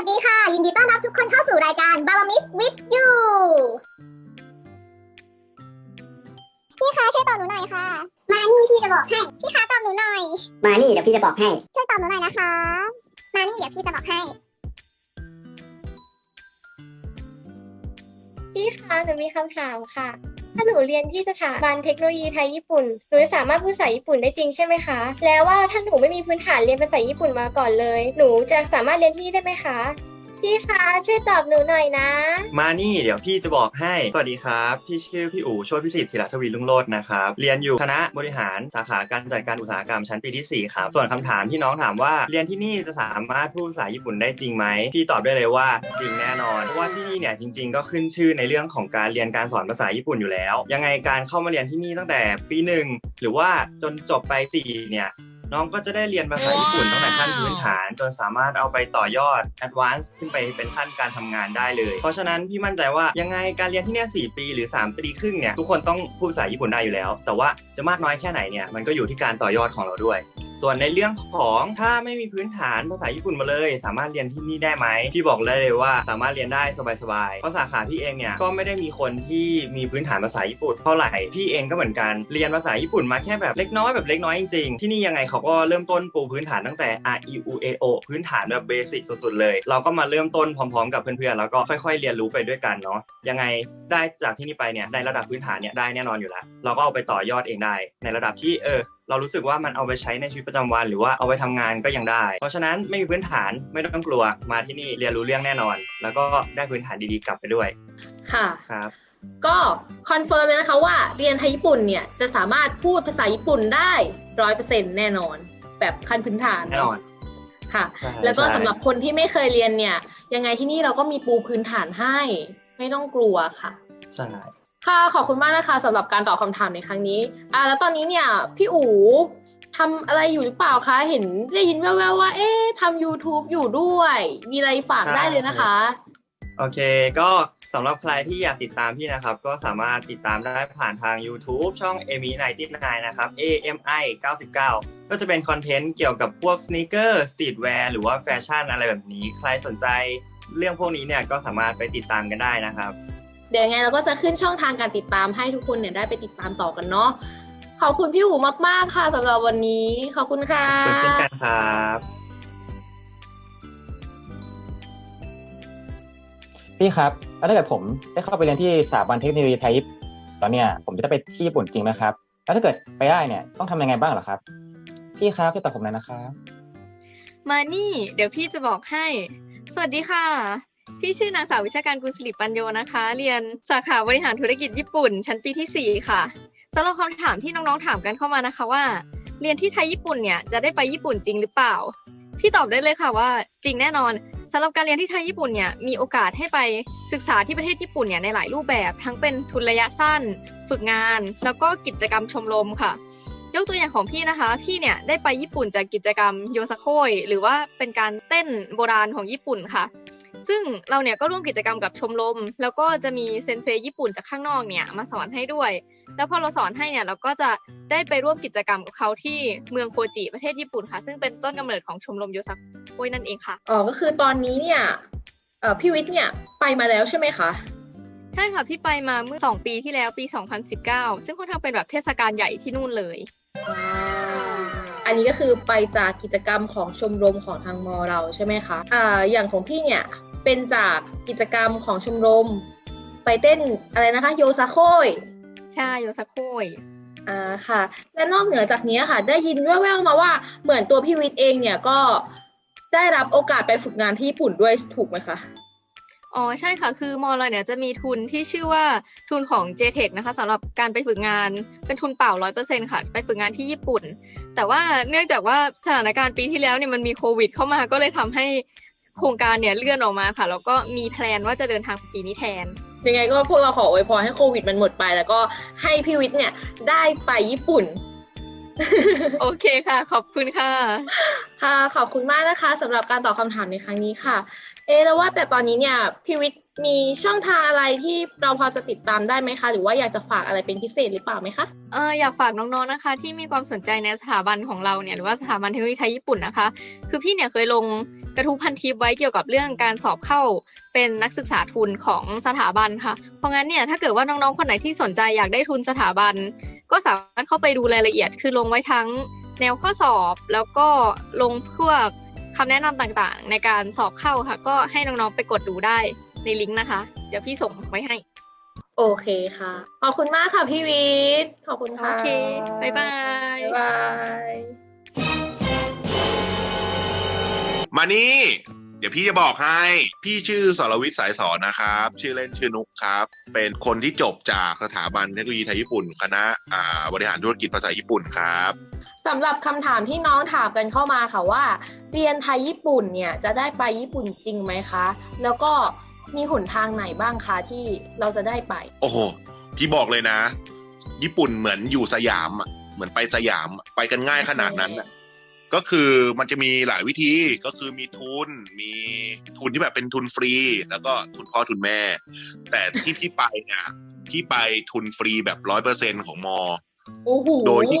วัสดีค่ะ ยินดีต้อนรับทุกคนเข้าสู่รายการ b a b a m i s with you พี่คะช่วยตอบหนูหน่อยค่ะ มานี่พี่จะบอกให้ พี่คะตอบหนูหน่อย มานี่เดี๋ยวพี่จะบอกให้ ช่วยตอบหนูหน่อยนะคะ มานี่เดี๋ยวพี่จะบอกให้ พี่คะหนูมีคำถามค่ะ ถ้าหนูเรียนที่สถาบันเทคโนโลยีไทยญี่ปุ่น หนูจะสามารถพูดภาษาญี่ปุ่นได้จริงใช่ไหมคะ แล้วว่าถ้าหนูไม่มีพื้นฐานเรียนภาษาญี่ปุ่นมาก่อนเลย หนูจะสามารถเรียนที่นี่ได้ไหมคะ พี่คะช่วยตอบหนูหน่อยนะ มานี่เดี๋ยวพี่จะบอกให้ สวัสดีครับ พี่ชื่อพี่อู๋โชติพิสิทธิ์ธีรทวีรุ่งโรจน์นะครับ เรียนอยู่คณะบริหารสาขาการจัดการอุตสาหกรรมชั้นปีที่ 4 ครับ ส่วนคำถามที่น้องถามว่า เรียนที่นี่จะสามารถพูดภาษาญี่ปุ่นได้จริงไหม พี่ตอบได้เลยว่าจริงแน่นอน เพราะว่าที่นี่เนี่ยจริง ๆ ก็ขึ้นชื่อในเรื่องของการเรียนการสอนภาษาญี่ปุ่นอยู่แล้ว ยังไงการเข้ามาเรียนที่นี่ตั้งแต่ปีหนึ่งหรือว่าจนจบไปสี่เนี่ย น้องก็จะได้เรียนภาษาญี่ปุ่นตั้งแต่ขั้นพื้นฐาน จนสามารถเอาไปต่อยอด advance ขึ้นไปเป็นขั้นการทำงานได้เลย เพราะฉะนั้นพี่มั่นใจว่ายังไงการเรียนที่เนี่ย4ปีหรือ 3 ปีครึ่งเนี่ยทุกคนต้องพูดภาษาญี่ปุ่นได้อยู่แล้ว แต่ว่าจะมากน้อยแค่ไหนเนี่ยมันก็อยู่ที่การต่อยอดของเราด้วย ส่วนในเรื่องของถ้าไม่มีพื้นฐานภาษาญี่ปุ่นมาเลย สามารถเรียนที่นี่ได้ไหมพี่บอกเลยเลยว่าสามารถเรียนได้สบายๆเพราะสาขาพี่เองเนี่ยก็ไม่ได้มีคนที่มีพื้นฐานภาษาญี่ปุ่นเท่าไหร่พี่เองก็เหมือนกันเรียนภาษาญี่ปุ่นมาแค่แบบเล็กน้อยแบบเล็กน้อยจริงๆที่นี่ยังไงเขาก็เริ่มต้นปูพื้นฐานตั้งแต่ R E U A O พื้นฐานแบบเบสิกสุดๆเลย เราก็มาเริ่มต้นพร้อมๆ กับเพื่อนๆแล้วก็ค่อยๆ เรียนรู้ไปด้วยกันเนาะยังไงได้จากที่นี่ไปเนี่ยในระดับพื้นฐานเนี่ยได้แน่นอนอยู่แล้ว เราก็เอาไปต่อยอดเองได้ ในระดับที่เออ เรารู้สึกว่ามันเอาไปใช้ในชีวิตประจำวัน หรือว่าเอาไปทำงานก็ยังได้ เพราะฉะนั้นไม่มีพื้นฐานไม่ต้องกลัวมาที่นี่เรียนรู้เรื่องแน่นอน แล้วก็ได้พื้นฐานดีๆกลับไปด้วยค่ะครับก็คอนเฟิร์มเลยนะคะว่าเรียนไทยญี่ปุ่นเนี่ยจะสามารถพูดภาษาญี่ปุ่นได้ร้อยเปอร์เซ็นแน่นอน แบบขั้นพื้นฐานแน่นอนค่ะใช่แล้วก็ใช่สำหรับคนที่ไม่เคยเรียนเนี่ย ยังไงที่นี่เราก็มีปูพื้นฐานให้ ไม่ต้องกลัวค่ะใช่ ค่ะขอบคุณมากนะคะสำหรับการตอบคำถามในครั้งนี้อ่าแล้วตอนนี้เนี่ยพี่อู๋ทำอะไรอยู่หรือเปล่าคะ เห็นได้ยินแว่วๆว่า เอ๊ะทำ YouTube อยู่ด้วย มีอะไรฝากได้เลยนะคะ โอเค ก็สำหรับใครที่อยากติดตามพี่นะครับ ก็สามารถติดตามได้ผ่านทาง YouTube ช่อง AMI 99นะครับ AMI 99 ก็จะเป็นคอนเทนต์เกี่ยวกับพวกส n น a เกอร์สตรีทแวร์หรือว่าแฟชั่นอะไรแบบนี้ ใครสนใจเรื่องพวกนี้เนี่ยก็สามารถไปติดตามกันได้นะครับ เดี๋ยวยังไงเราก็จะขึ้นช่องทางการติดตามให้ทุกคนเนี่ยได้ไปติดตามต่อกันเนาะขอบคุณพี่อู๋มาก ๆ ค่ะสำหรับวันนี้ ขอบคุณค่ะเช่นเช่นกันครับพี่ครับแล้วถ้าเกิดผมได้เข้าไปเรียนที่สถาบันเทคโนโลยีไทยตอนเนี้ยผมจะได้ไปที่ญี่ปุ่นจริงไหมครับ แล้วถ้าเกิดไปได้เนี่ยต้องทำยังไงบ้างเหรอครับ พี่ครับช่วยตอบผมหน่อยนะครับ มานี่ เดี๋ยวพี่จะบอกให้ สวัสดีค่ะ พี่ชื่อนางสาววิชาการกุลสิริปัญโยนะคะ เรียนสาขาบริหารธุรกิจญี่ปุ่น ชั้นปีที่ 4 ค่ะสำหรับคำถามที่น้องๆถามกันเข้ามานะคะว่า เรียนที่ไทยญี่ปุ่นเนี่ยจะได้ไปญี่ปุ่นจริงหรือเปล่า พี่ตอบได้เลยค่ะว่าจริงแน่นอนสำหรับการเรียนที่ไทยญี่ปุ่นเนี่ยมีโอกาสให้ไปศึกษาที่ประเทศญี่ปุ่นเนี่ยในหลายรูปแบบ ทั้งเป็นทุนระยะสั้น ฝึกงาน แล้วก็กิจกรรมชมรมค่ะ ยกตัวอย่างของพี่นะคะ พี่เนี่ยได้ไปญี่ปุ่นจากกิจกรรมโยซาโคยหรือว่าเป็นการเต้นโบราณของญี่ปุ่นค่ะ ซึ่งเราเนี่ยก็ร่วมกิจกรรมกับชมรม แล้วก็จะมีเซนเซญี่ปุ่นจากข้างนอกเนี่ยมาสอนให้ด้วย แล้วพอเราสอนให้เนี่ยเราก็จะได้ไปร่วมกิจกรรมกับเขาที่เมืองโคจิประเทศญี่ปุ่นค่ะ ซึ่งเป็นต้นกำเนิดของชมรมโยซาโคยนั่นเองค่ะอ๋อก็คือตอนนี้เนี่ยเอ่อพี่วิทย์เนี่ยไปมาแล้วใช่ไหมคะใช่ค่ะพี่ไปมาเมื่อ 2 ปีที่แล้วปี 2019 ซึ่งค่อนข้างเป็นแบบเทศกาลใหญ่ที่นู่นเลย อันนี้ก็คือไปจากกิจกรรมของชมรมของทางมอเราใช่ไหมคะอ่าอย่างของพี่เนี่ยเป็นจากกิจกรรมของชมรม ไปเต้นอะไรนะคะโยซาโคยใช่โยซาโคยอ่าค่ะ และนอกเหนือจากนี้ค่ะ ได้ยินแว่วๆมาว่าเหมือนตัวพี่วิทย์เองเนี่ยก็ได้รับโอกาสไปฝึกงานที่ญี่ปุ่นด้วยถูกไหมคะ อ๋อใช่ค่ะคือมอเราเนี่ยจะมีทุนที่ชื่อว่าทุนของ JTech นะคะสำหรับการไปฝึกงานเป็นทุนเปล่า 100%ค่ะ ไปฝึกงานที่ญี่ปุ่น แต่ว่าเนื่องจากว่าสถานการณ์ปีที่แล้วเนี่ยมันมีโควิด เข้ามาก็เลยทำให้โครงการเนี่ยเลื่อนออกมาค่ะแล้วก็มีแพลนว่าจะเดินทางปีนี้แทนยังไงก็พวกเราขออวยพรให้โควิดมันหมดไป แล้วก็ให้พี่วิทย์เนี่ยได้ไปญี่ปุ่น โอเคค่ะ ขอบคุณค่ะ ค่ะขอบคุณมากนะคะสำหรับการตอบคำถามในครั้งนี้ค่ะ เอะแล้วว่าแต่ตอนนี้เนี่ยพี่วิทย์มีช่องทางอะไรที่เราพอจะติดตามได้ไหมคะ หรือว่าอยากจะฝากอะไรเป็นพิเศษหรือเปล่าไหมคะ เอออยากฝากน้องๆนะคะ ที่มีความสนใจในสถาบันของเราเนี่ยหรือว่าสถาบันเทคโนโลยีไทยญี่ปุ่นนะคะ คือพี่เนี่ยเคยลงกระทู้พันทิปไว้เกี่ยวกับเรื่องการสอบเข้าเป็นนักศึกษาทุนของสถาบันค่ะ เพราะงั้นเนี่ยถ้าเกิดว่าน้องๆคนไหนที่สนใจอยากได้ทุนสถาบัน ก็สามารถเข้าไปดูรายละเอียด คือลงไว้ทั้งแนวข้อสอบ แล้วก็ลงพวก คำแนะนำต่างๆ ในการสอบเข้าค่ะ ก็ให้น้องๆไปกดดูได้ในลิงก์นะคะ เดี๋ยวพี่ส่งไว้ให้ โอเคค่ะ ขอบคุณมากค่ะพี่วิทย์ ขอบคุณโอค่ะเคบ๊ายบาย บ๊ายบาย มานี่ เดี๋ยวพี่จะบอกให้ พี่ชื่อสรวิทย์สายสอนนะครับ ชื่อเล่นชื่อนุกครับ เป็นคนที่จบจากสถาบันเทคโนโลยีไทยญี่ปุ่น คณะอ่าบริหารธุรกิจภาษาญี่ปุ่นครับ สำหรับคำถามที่น้องถามกันเข้ามาค่ะว่า เรียนไทยญี่ปุ่นเนี่ยจะได้ไปญี่ปุ่นจริงไหมคะ แล้วก็มีหนทางไหนบ้างคะที่เราจะได้ไป โอ้โห พี่บอกเลยนะ ญี่ปุ่นเหมือนอยู่สยามอะเหมือนไปสยามอะไปกันง่ายขนาดนั้นอะก็คือมันจะมีหลายวิธีก็คือมีทุน มีทุนที่แบบเป็นทุนฟรี แล้วก็ทุนพ่อทุนแม่ แต่ที่พี่ไปเนี่ยพี่ไปทุนฟรีแบบร้อยเปอร์เซ็นของมอโอ้โหโดยที่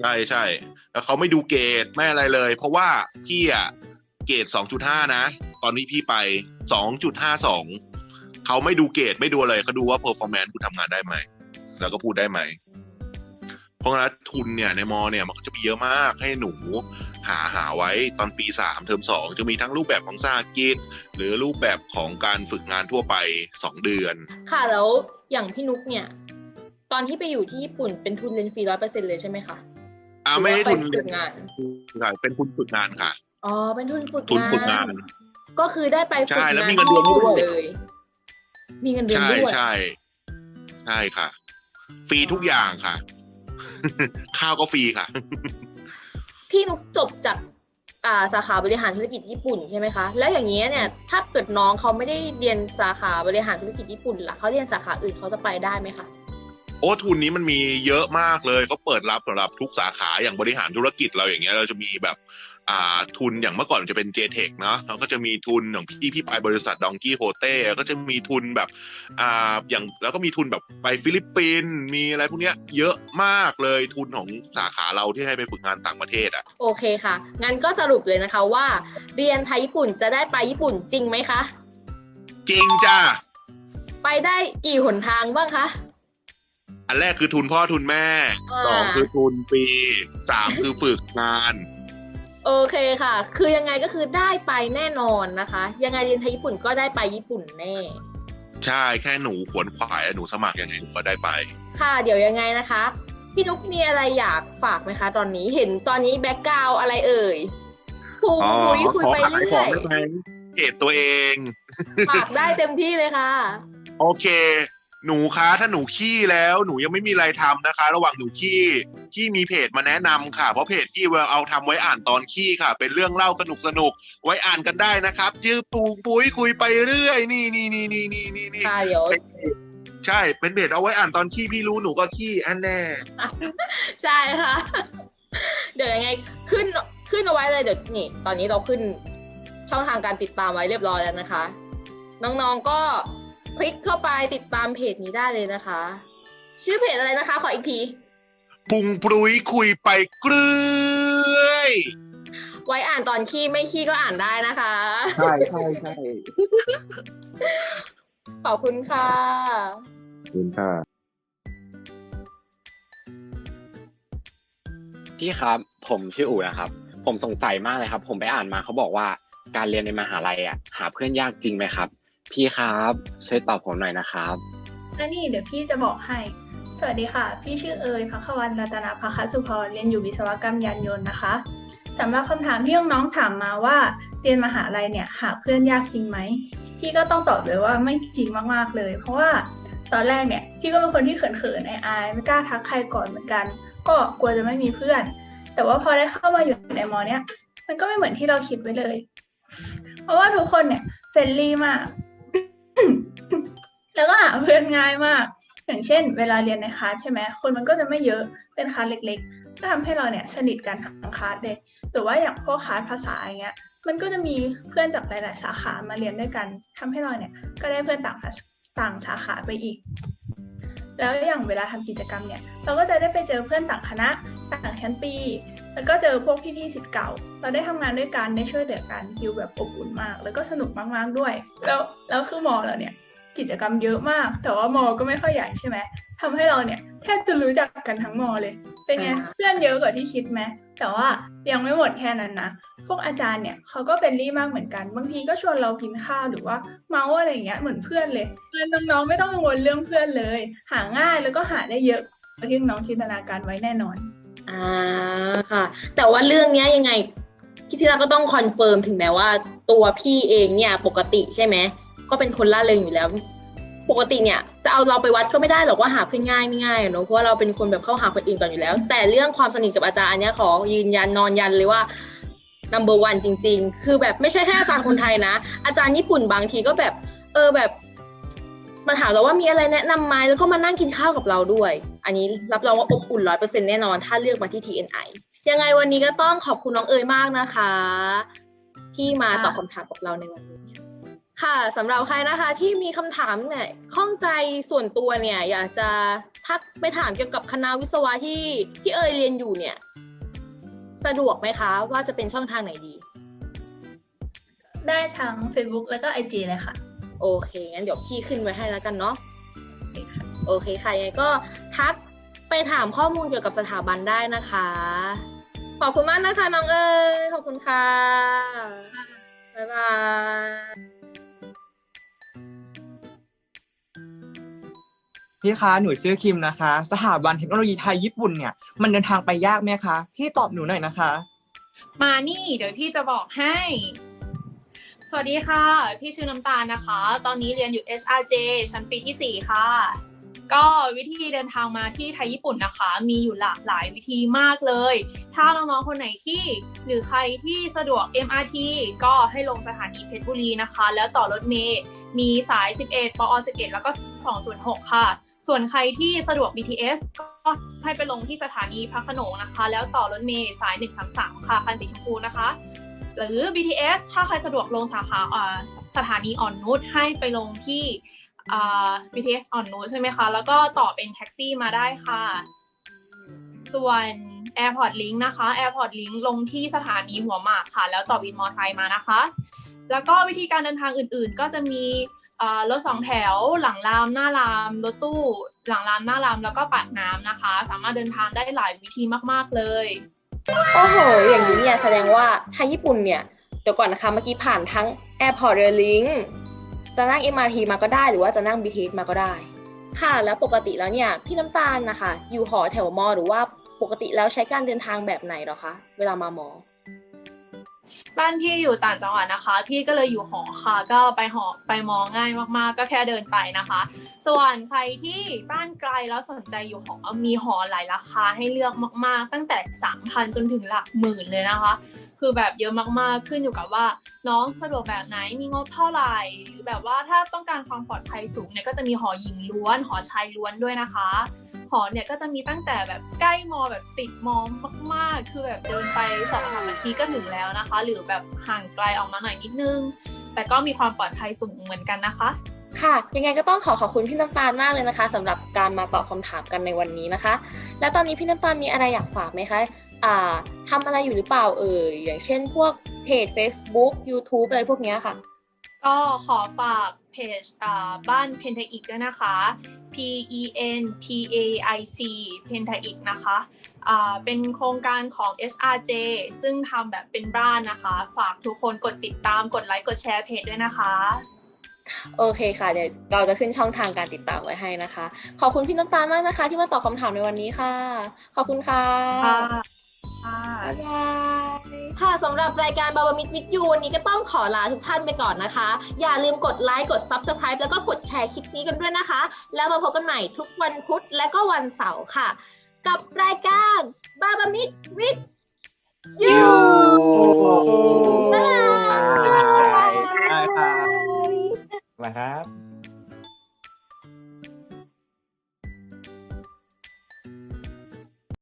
ใช่ใช่แล้วเขาไม่ดูเกรดไม่อะไรเลย เพราะว่าพี่อะเกรดสองจุดห้านะ ตอนที่พี่ไปสองจุดห้าสองเขาไม่ดูเกรดไม่ดูอะไรเขาดูว่า performance คุณทำงานได้ไหม แล้วก็พูดได้ไหม เพราะงั้นทุนเนี่ยในมอเนี่ยมันก็จะมีเยอะมากให้หนูหาหาไว้ตอนปีสามเทอมสองจะมีทั้งรูปแบบของสาหกิจหรือรูปแบบของการฝึกงานทั่วไปสองเดือน ค่ะแล้วอย่างพี่นุกเนี่ย ตอนที่ไปอยู่ที่ญี่ปุ่นเป็นทุนเรียนฟรีร้อยเปอร์เซ็นเลยใช่ไหมคะ อ่าไม่ให้ทุนหรือว่าไปฝึกงานค่ะเป็นทุนฝึกงานค่ะ อ๋อ เป็นทุนฝึกทุนฝึกงาน ก็คือได้ไปฝึกใช่แล้วงานมีเงินเดือนที่ญี่ด้ปุ่วนยเลยมีเงินเดือนใช่ด้วยใช่ ใช่ค่ะ ฟรีทุกอย่างค่ะ ข้าวก็ฟรีค่ะ พี่นุกจบจากอ่าสาขาบริหารธุรกิจญี่ปุ่นใช่ไหมคะ แล้วอย่างนี้ยเนี่ย ถ้าเกิดน้องเขาไม่ได้เรียนสาขาบริหารธุรกิจญี่ปุ่นล่ะเขาเรียนสาขาอื่นเขาจะไปได้ไหมคะ โอ้ทุนนี้มันมีเยอะมากเลยเขาเปิดรับสำหรับทุกสาขาอย่างบริหารธุรกิจเราอย่างเงี้ยเราจะมีแบบอ่าทุนอย่างเมื่อก่อนจะเป็น j t e c h เนาะเราก็จะมีทุนอย่างพี่พี่ไปบริษัทดองกี้โฮเต้ก็จะมีทุนแบบอ่าอย่างแล้วก็มีทุนแบบไปฟิลิปปินส์มีอะไรพวกเนี้ยเยอะมากเลยทุนของสาขาเราที่ให้ไปฝึกงานต่างประเทศอะโอเคค่ะ งั้นก็สรุปเลยนะคะว่า เรียนไทยญี่ปุ่นจะได้ไปญี่ปุ่นจริงไหมคะ จริงจ้าไปได้กี่หนทางบ้างคะ อันแรกคือทุนพ่อทุนแม่อ่าสองคือทุนปีสามคือฝึกงาน โอเคค่ะ คือยังไงก็คือได้ไปแน่นอนนะคะ ยังไงเรียนไทยญี่ปุ่นก็ได้ไปญี่ปุ่นแน่ ใช่แค่หนูขวนขวายหนูสมัครยังไงหนูก็ได้ไป ค่ะ เดี๋ยวยังไงนะคะ พี่นุกมีอะไรอยากฝากไหมคะ ตอนนี้เห็นตอนนี้แบ็กกราวอะไรเอ่ยพูดคุยคุยไปเรื่ขออยได้ไหมเพจตัวเองฝากได้เต็มที่เลยค่ะ โอเค หนูคะถ้าหนูขี้แล้วหนูยังไม่มีอะไรทำนะคะ ระหว่างหนูขี้ขี้มีเพจมาแนะนำค่ะ เพราะเพจที่เอาทำไว้อ่านตอนขี้ค่ะ เป็นเรื่องเล่าสนุกสนุกๆไว้อ่านกันได้นะครับชื่อปูงปุ้ยคุยไปเรื่อยนี่นี่นี่นี่นี่นี่นี่ค่ะเดี๋ยวเป็นเพจใช่เป็นเพจเอาไว้อ่านตอนขี้พี่รู้หนูก็ขี้อันแน่ใช่ค่ะ เดี๋ยวยังไงขึ้นขึ้นเอาไว้เลยเดี๋ยวนี่ ตอนนี้เราขึ้นช่องทางการติดตามไว้เรียบร้อยแล้วนะคะ น้องๆก็ คลิกเข้าไปติดตามเพจนี้ได้เลยนะคะ ชื่อเพจอะไรนะคะ ขออีกทีพุงปรุยคุยไปเกลือยไว้อ่านตอนขี้ไม่ขี้ก็อ่านได้นะคะ ใช่ใช่ใช่ขอบคุณค่ะคุณค่ะพี่ครับผมชื่ออู๋นะครับ ผมสงสัยมากเลยครับ ผมไปอ่านมาเขาบอกว่าการเรียนในมหาลัยอะหาเพื่อนยากจริงไหมครับ พี่ครับช่วยตอบผมหน่อยนะครับ อันนี้เดี๋ยวพี่จะบอกให้ สวัสดีค่ะ พี่ชื่อเอยพักวันรัตนาภคสุพร เรียนอยู่วิศวกรรมยานยนต์นะคะสำหรับคำถามที่น้องๆถามมาว่าเรียนมหาลัยเนี่ยหาเพื่อนยากจริงไหม พี่ก็ต้องตอบเลยว่าไม่จริงมากๆเลย เพราะว่าตอนแรกเนี่ยพี่ก็เป็นคนที่เขินๆอายๆไม่กล้าทักใครก่อนเหมือนกัน ก็กลัวจะไม่มีเพื่อน แต่ว่าพอได้เข้ามาอยู่ในมอเนี่ยมันก็ไม่เหมือนที่เราคิดไว้เลย เพราะว่าทุกคนเนี่ยเฟรนลี่มาก แล้วก็หาเพื่อนง่ายมาก อย่างเช่น เวลาเรียนในคลาสใช่ไหมคนมันก็จะไม่เยอะเป็นคลาสเล็กๆก็ทำให้เราเนี่ยสนิทกันทั้งคลาสเลยหรือว่าอย่างพวกคลาสภาษาอย่างเงี้ยมันก็จะมีเพื่อนจากหลาย ๆ สาขามาเรียนด้วยกันทำให้เราเนี่ยก็ได้เพื่อนต่างต่างสาขาไปอีก แล้วอย่างเวลาทำกิจกรรมเนี่ย เราก็จะได้ไปเจอเพื่อนต่างคณะต่างชั้นปี แล้วก็เจอพวกพี่ๆสิทธิ์เก่า เราได้ทำงานด้วยกันได้ช่วยเหลือกันอยู่แบบอบอุ่นมาก แล้วก็สนุกมากๆด้วย แล้วแล้วคือมอเราเนี่ยกิจกรรมเยอะมาก แต่ว่ามอก็ไม่ค่อยใหญ่ใช่ไหมทำให้เราเนี่ยแทบจะรู้จักกันทั้งมอเลย เป็นไงเพื่อนเยอะกว่าที่คิดไหมแต่ว่ายังไม่หมดแค่นั้นนะ พวกอาจารย์เนี่ยเขาก็เป็นรี่มากเหมือนกัน บางทีก็ชวนเรากินข้าวหรือว่าเมาส์อะไรอย่างเงี้ยเหมือนเพื่อนเลยเพื่อนน้องๆไม่ต้องกังวลเรื่องเพื่อนเลย หาง่ายแล้วก็หาได้เยอะกว่าที่น้องจินตนาการไว้แน่นอนอ่าค่ะ แต่ว่าเรื่องเนี้ยยังไงพี่ศิลาก็ต้องคอนเฟิร์มถึงแม้ว่าตัวพี่เองเนี่ยปกติใช่ไหมก็เป็นคนล่าเริงอยู่แล้ว ปกติเนี่ยจะเอาเราไปวัดก็ไม่ได้หรอกว่าหาเพื่อนง่ายไม่ง่ายอะเนอะเพราะว่าเราเป็นคนแบบเข้าหาคนอื่นก่อนอยู่แล้ว แต่เรื่องความสนิทกับอาจารย์อันเนี้ยขอยืนยันนอนยันเลยว่า number one จริง ๆ คือแบบไม่ใช่แค่อาจารย์คนไทยนะ อาจารย์ญี่ปุ่นบางทีก็แบบ เออแบบมาถามเราว่ามีอะไรแนะนำไหมแล้วก็มานั่งกินข้าวกับเราด้วย อันนี้รับรองว่าอบอุ่นร้อยเปอร์เซ็นแน่นอน ถ้าเลือกมาที่ TNI ยังไงวันนี้ก็ต้องขอบคุณน้องเอ๋ยมากนะคะ ที่มาตอบคำถามกับเราในวันนี้ค่ะสำหรับใครนะคะที่มีคำถามเนี่ยข้องใจส่วนตัวเนี่ย อยากจะทักไปถามเกี่ยวกับคณะวิศวะที่ที่เอ๋ยเรียนอยู่เนี่ย สะดวกไหมคะ ว่าจะเป็นช่องทางไหนดี ได้ทั้ง Facebook แล้วก็ IG เลยค่ะ โอเค งั้นเดี๋ยวพี่ขึ้นไว้ให้แล้วกันเนาะโอเคค่ะยังไงก็ทักไปถามข้อมูลเกี่ยวกับสถาบันได้นะคะ ขอบคุณมากนะคะน้องเอ๋ยขอบคุณค่ะ บ๊ายบาย พี่คะหนูชื่อคิมนะคะ สถาบันเทคโนโลยีไทยญี่ปุ่นเนี่ยมันเดินทางไปยากไหมคะพี่ตอบหนูหน่อยนะคะ มานี่เดี๋ยวพี่จะบอกให้ สวัสดีค่ะ พี่ชื่อน้ำตาลนะคะ ตอนนี้เรียนอยู่ HRJ ชั้นปีที่ 4 ค่ะ ก็วิธีเดินทางมาที่ไทยญี่ปุ่นนะคะ มีอยู่หลากหลายวิธีมากเลย ถ้าน้องๆคนไหนที่ หรือใครที่สะดวก MRT ก็ให้ลงสถานีเพชรบุรีนะคะ แล้วต่อรถเมล์มีสาย 11 ปอ 11 แล้วก็ 206 ค่ะ ส่วนใครที่สะดวก BTS ก็ให้ไปลงที่สถานีพระขนงนะคะ แล้วต่อรถเมล์สาย 133 ค่ะคันสีชมพูนะคะ หรือ BTS ถ้าใครสะดวกลงสาขาสถานีอ่อนนุชให้ไปลงที่ BTS อ่อนนุชใช่ไหมคะ แล้วก็ต่อเป็นแท็กซี่มาได้ค่ะ ส่วน Airport Link นะคะ Airport Link ลงที่สถานีหัวหมากค่ะ แล้วต่อวินมอไซค์มานะคะ แล้วก็วิธีการเดินทางอื่นๆ ก็จะมี รถสองแถวหลังรามหน้ารามรถตู้หลังรามหน้ารามแล้วก็ปากน้ำนะคะ สามารถเดินทางได้หลายวิธีมาก ๆ เลย โอ้โห อย่างนี้เนี่ยแสดงว่าไทยญี่ปุ่นเนี่ย เดี๋ยวก่อนนะคะเมื่อกี้ผ่านทั้ง Airport Rail Link จะนั่ง MRT มาก็ได้หรือว่าจะนั่ง BTS มาก็ได้ ค่ะแล้วปกติแล้วเนี่ยพี่น้ำตาลนะคะ อยู่หอแถวมอหรือว่าปกติแล้วใช้การเดินทางแบบไหนหรอคะ เวลามามอ บ้านพี่อยู่ต่างจังหวัดนะคะ พี่ก็เลยอยู่หอค่ะ ก็ไปหอไปมองง่ายมากๆ ก็แค่เดินไปนะคะ ส่วนใครที่บ้านไกลแล้วสนใจอยู่หอมีหอหลายราคาให้เลือกมาก ๆ ตั้งแต่สามพันจนถึงหลักหมื่นเลยนะคะ คือแบบเยอะมากๆขึ้นอยู่กับว่า น้องสะดวกแบบไหนมีงบเท่าไหร่หรือแบบว่าถ้าต้องการความปลอดภัยสูงเนี่ยก็จะมีหอหญิงล้วนหอชายล้วนด้วยนะคะ หอเนี่ยก็จะมีตั้งแต่แบบใกล้มอแบบติดมอมาก ๆ คือแบบเดินไปสองสามนาทีก็ถึงแล้วนะคะ หรือแบบห่างไกลออกมาหน่อยนิดนึง แต่ก็มีความปลอดภัยสูงเหมือนกันนะคะค่ะ ยังไงก็ต้องขอขอบคุณพี่น้ำตาลมากเลยนะคะสำหรับการมาตอบคำถามกันในวันนี้นะคะ และตอนนี้พี่น้ำตาลมีอะไรอยากฝากไหมคะอ่าทำอะไรอยู่หรือเปล่าเอ่ยอย่างเช่นพวกเพจ Facebook YouTube อะไรพวกเนี้ยค่ะ ก็ขอฝากเพจอ่าบ้านเพนทาอิกด้วยนะคะ P E N T A I C เพนทาอิกนะคะอ่าเป็นโครงการของ HRJ ซึ่งทำแบบเป็นบ้านนะคะ ฝากทุกคนกดติดตามกดไลค์กดแชร์เพจด้วยนะคะ โอเคค่ะ เดี๋ยวเราจะขึ้นช่องทางการติดตามไว้ให้นะคะ ขอบคุณพี่น้ำตาลมากนะคะ ที่มาตอบคำถามในวันนี้ค่ะ ขอบคุณค่ะ ค่ะบ๊ายบาย ค่ะสำหรับรายการบาบามิดวิดยูวันนี้ก็ต้องขอลาทุกท่านไปก่อนนะคะ อย่าลืมกดไลค์กด Subscribe แล้วก็กดแชร์คลิปนี้กันด้วยนะคะ แล้วมาพบกันใหม่ทุกวันพุธและก็วันเสาร์ค่ะ กับรายการบาบามิดวิดยูบ๊ายบาย ได้ครับ นะครับ